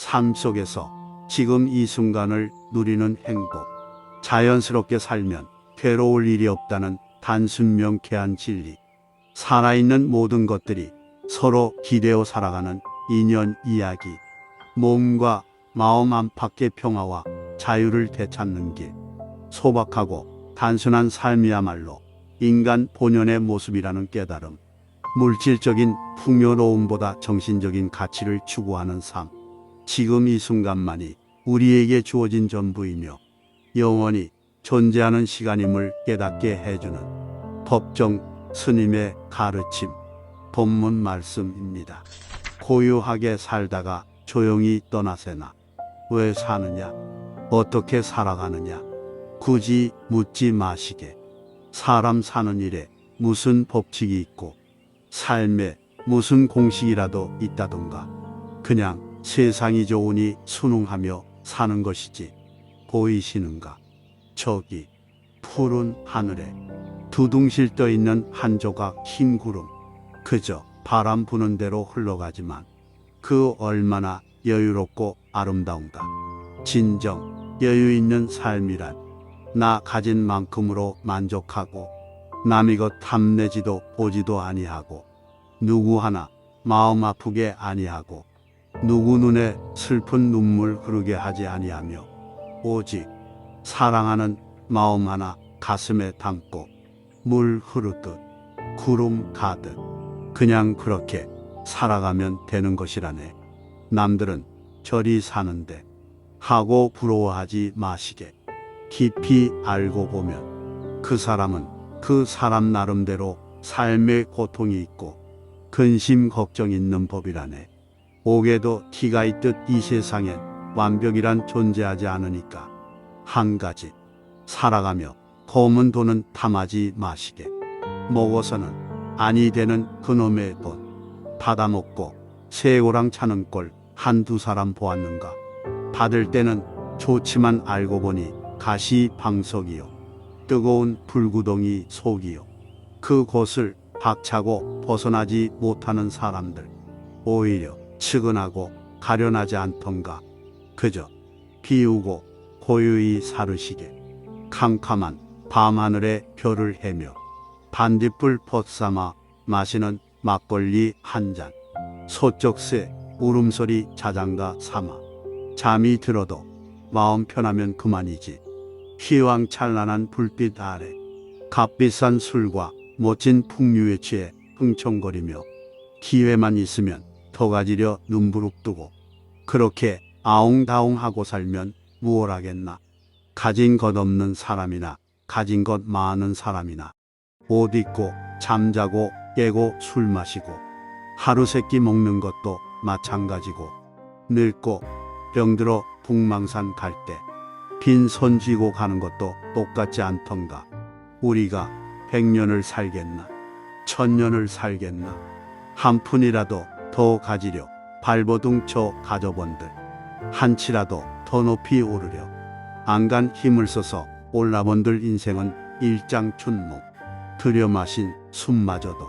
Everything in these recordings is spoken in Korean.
삶 속에서 지금 이 순간을 누리는 행복. 자연스럽게 살면 괴로울 일이 없다는 단순 명쾌한 진리. 살아있는 모든 것들이 서로 기대어 살아가는 인연 이야기. 몸과 마음 안팎의 평화와 자유를 되찾는 길. 소박하고 단순한 삶이야말로 인간 본연의 모습이라는 깨달음. 물질적인 풍요로움보다 정신적인 가치를 추구하는 삶. 지금 이 순간만이 우리에게 주어진 전부이며 영원히 존재하는 시간임을 깨닫게 해주는 법정 스님의 가르침. 본문 말씀입니다. 고요하게 살다가 조용히 떠나세나. 왜 사느냐? 어떻게 살아가느냐? 굳이 묻지 마시게. 사람 사는 일에 무슨 법칙이 있고 삶에 무슨 공식이라도 있다던가. 그냥 세상이 좋으니 순응하며 사는 것이지. 보이시는가? 저기 푸른 하늘에 두둥실 떠 있는 한 조각 흰 구름. 그저 바람 부는 대로 흘러가지만 그 얼마나 여유롭고 아름다운가. 진정 여유 있는 삶이란 나 가진 만큼으로 만족하고 남의 것 탐내지도 보지도 아니하고 누구 하나 마음 아프게 아니하고 누구 눈에 슬픈 눈물 흐르게 하지 아니하며 오직 사랑하는 마음 하나 가슴에 담고 물 흐르듯 구름 가듯 그냥 그렇게 살아가면 되는 것이라네. 남들은 저리 사는데 하고 부러워하지 마시게. 깊이 알고 보면 그 사람은 그 사람 나름대로 삶의 고통이 있고 근심 걱정 있는 법이라네. 옥에도 티가 있듯 이 세상엔 완벽이란 존재하지 않으니까 한 가지 살아가며 검은 돈은 탐하지 마시게. 먹어서는 아니 되는 그놈의 돈 받아먹고 새고랑 차는 꼴 한두 사람 보았는가. 받을 때는 좋지만 알고 보니 가시 방석이요. 뜨거운 불구덩이 속이요. 그곳을 박차고 벗어나지 못하는 사람들. 오히려 측은하고 가련하지 않던가. 그저 비우고 고요히 사르시게. 캄캄한 밤하늘에 별을 헤며 반딧불 벗삼아 마시는 막걸리 한 잔. 소쩍새 울음소리 자장가 삼아. 잠이 들어도 마음 편하면 그만이지. 휘황찬란한 불빛 아래 값비싼 술과 멋진 풍류에 취해 흥청거리며 기회만 있으면 더 가지려 눈부룩 뜨고 그렇게 아웅다웅하고 살면 무얼 하겠나. 가진 것 없는 사람이나 가진 것 많은 사람이나 옷 입고 잠자고 깨고 술 마시고 하루 세끼 먹는 것도 마찬가지고 늙고 병들어 북망산 갈 때 빈 손 쥐고 가는 것도 똑같지 않던가? 우리가 백년을 살겠나? 천년을 살겠나? 한 푼이라도 더 가지려 발버둥쳐 가져본들 한치라도 더 높이 오르려 안간 힘을 써서 올라본들 인생은 일장춘몽 들여 마신 숨마저도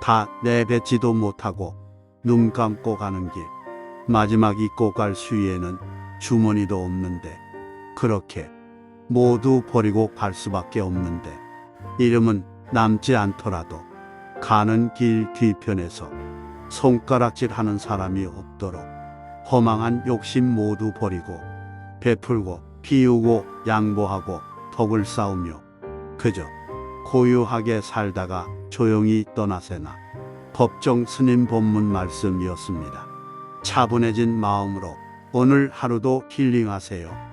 다 내뱉지도 못하고 눈 감고 가는 길. 마지막 잊고 갈 수위에는 주머니도 없는데 그렇게 모두 버리고 갈 수밖에 없는데. 이름은 남지 않더라도 가는 길 뒤편에서 손가락질 하는 사람이 없도록 허망한 욕심 모두 버리고 베풀고 피우고 양보하고 덕을 쌓으며 그저 고요하게 살다가 조용히 떠나세나 법정 스님 본문 말씀이었습니다. 차분해진 마음으로 오늘 하루도 힐링하세요.